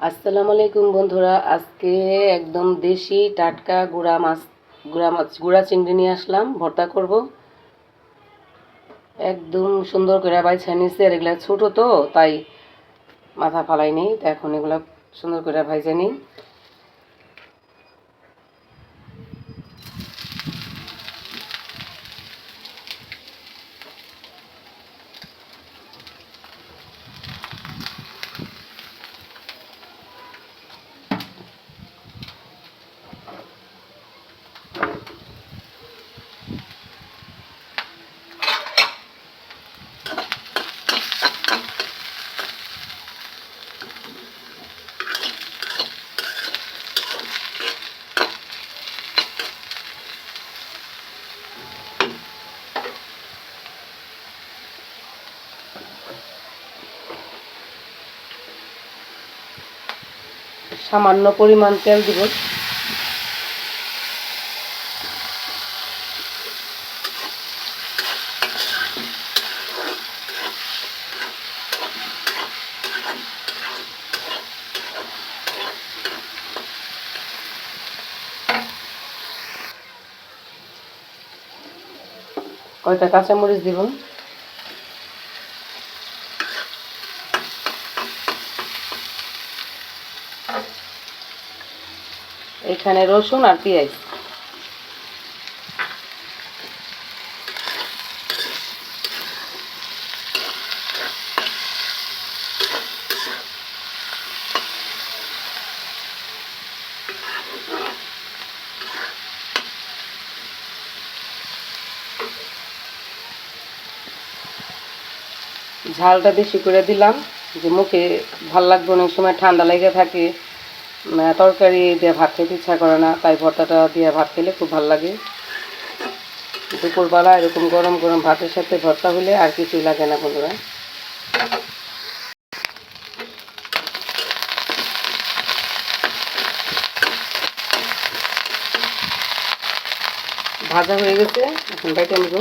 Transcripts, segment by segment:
আসসালামু আলাইকুম বন্ধুরা, আজকে একদম দেশি টাটকা গুঁড়া মাছ গুঁড়া মাছ, গুঁড়া চিংড়ি নিয়ে আসলাম, ভর্তা করব। একদম সুন্দর করে ভাই নিচ্ছে আর এগুলা ছোটো তো, তাই মাথা ফালাই নেই তো এখন এগুলো সুন্দর করে ভাই নিই। সামান্য পরিমাণ তেল দিব। কয়টা কাঁচামরিচ দিব এখানে রসুন আর পেঁয়াজ। ঝালটা বেশি করে দিলাম, যে মুখে ভালো লাগবে অনেক সময় ঠান্ডা লেগে থাকে। তরকারি দিয়ে ভাত খেতে ইচ্ছা করে না, তাই ভর্তাটা দিয়ে ভাত খেলে খুব ভালো লাগে। দুপুরবেলা এরকম গরম গরম ভাতের সাথে ভর্তা হলে আর কিছুই লাগে না বন্ধুরা। ভাজা হয়ে গেছে, এখন বাইটে নিব।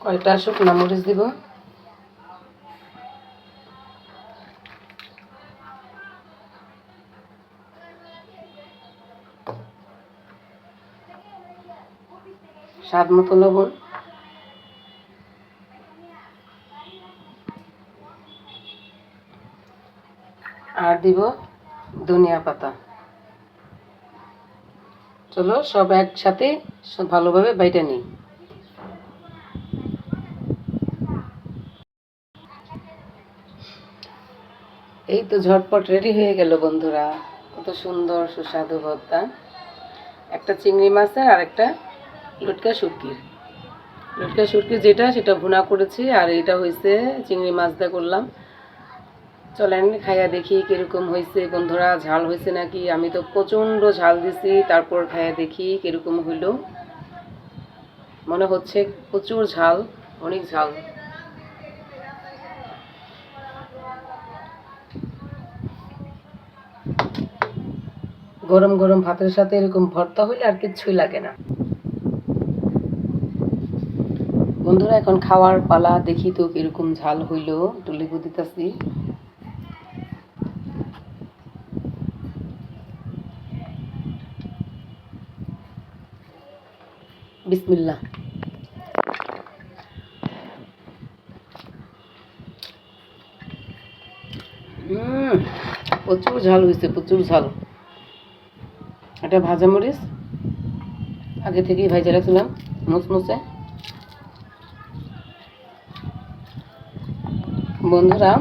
কয়টা শুকনো মরিচ দিব? স্বাদ মতো লবণ। আর দিব ধনিয়া পাতা। চলো সব একসাথে ভালোভাবে বাইটা নিই। এই তো ঝটপট রেডি হয়ে গেল বন্ধুরা। কত সুন্দর সুস্বাদু ভর্তা। একটা চিংড়ি মাছের আর একটা লটকা শুটকির। লটকা শুটকির যেটা, সেটা ভুনা করেছি আর এটা হয়েছে চিংড়ি মাছ দিয়ে করলাম। চলেন খাইয়া দেখি কীরকম হয়েছে বন্ধুরা, ঝাল হয়েছে নাকি? আমি তো প্রচণ্ড ঝাল দিছি, তারপর খাইয়া দেখি কীরকম হইল। মনে হচ্ছে প্রচুর ঝাল, অনেক ঝাল। গরম গরম ভাতের সাথে এরকম ভর্তা হইলে আর কিচ্ছুই লাগে না। বন্ধুরা, এখন খাওয়ার পালা, দেখি তো কীরকম ঝাল হইল, একটু লেবু দিতেছি। বিসমিল্লাহ। প্রচুর ঝাল হয়েছে প্রচুর ঝাল। এটা ভাজা মরিচ। আগে থেকেই ভাজা রাখছিলাম মুচমুচে বন্ধুরা,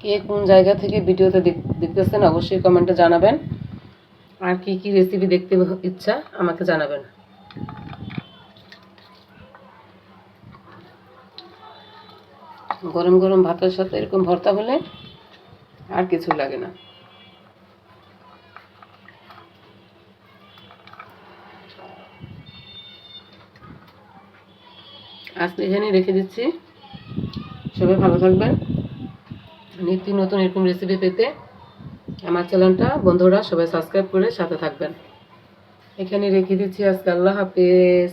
কে কোন জায়গা থেকে ভিডিওতে দেখতেছেন অবশ্যই কমেন্টে জানাবেন। আর কি কি রেসিপি দেখতে ইচ্ছা আমাকে জানাবেন। গরম গরম ভাতের সাথে এরকম ভর্তা হলে আর কিছু লাগে না। আজকে এখানে রেখে দিচ্ছি। সবাই ভালো থাকবেন। নিত্য নতুন এরকম রেসিপি পেতে আমার চ্যানেলটা, বন্ধুরা সবাই সাবস্ক্রাইব করে সাথে থাকবেন। এখানে রেখে দিচ্ছি আজকে। আল্লাহ হাফেজ।